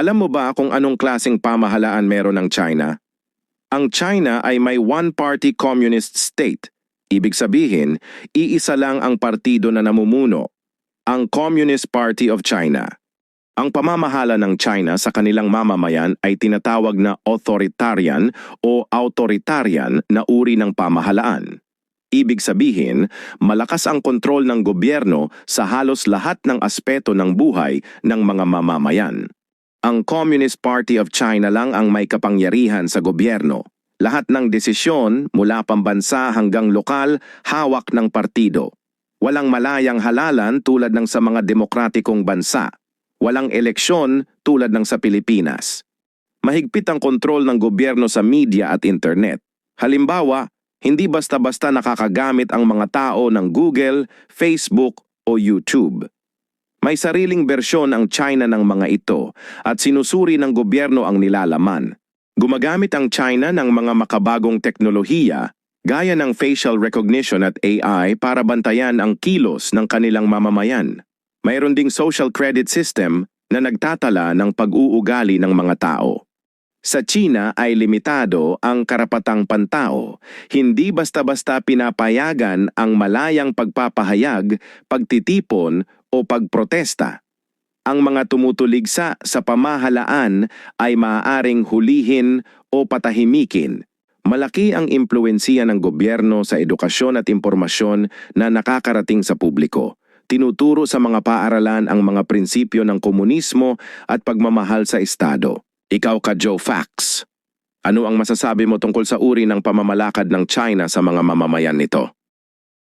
Alam mo ba kung anong klaseng pamahalaan meron ng China? Ang China ay may one-party communist state. Ibig sabihin, iisa lang ang partido na namumuno, ang Communist Party of China. Ang pamamahala ng China sa kanilang mamamayan ay tinatawag na authoritarian o autoritarian na uri ng pamahalaan. Ibig sabihin, malakas ang kontrol ng gobyerno sa halos lahat ng aspeto ng buhay ng mga mamamayan. Ang Communist Party of China lang ang may kapangyarihan sa gobyerno. Lahat ng desisyon mula pambansa hanggang lokal hawak ng partido. Walang malayang halalan tulad ng sa mga demokratikong bansa. Walang eleksyon tulad ng sa Pilipinas. Mahigpit ang kontrol ng gobyerno sa media at internet. Halimbawa, hindi basta-basta nakakagamit ang mga tao ng Google, Facebook o YouTube. May sariling bersyon ang China ng mga ito at sinusuri ng gobyerno ang nilalaman. Gumagamit ang China ng mga makabagong teknolohiya gaya ng facial recognition at AI para bantayan ang kilos ng kanilang mamamayan. Mayroon ding social credit system na nagtatala ng pag-uugali ng mga tao. Sa China ay limitado ang karapatang pantao. Hindi basta-basta pinapayagan ang malayang pagpapahayag, pagtitipon o pagprotesta. Ang mga tumutuligsa sa pamahalaan ay maaaring hulihin o patahimikin. Malaki ang impluensya ng gobyerno sa edukasyon at impormasyon na nakakarating sa publiko. Tinuturo sa mga paaralan ang mga prinsipyo ng komunismo at pagmamahal sa Estado. Ikaw ka Joe Fax. Ano ang masasabi mo tungkol sa uri ng pamamalakad ng China sa mga mamamayan nito?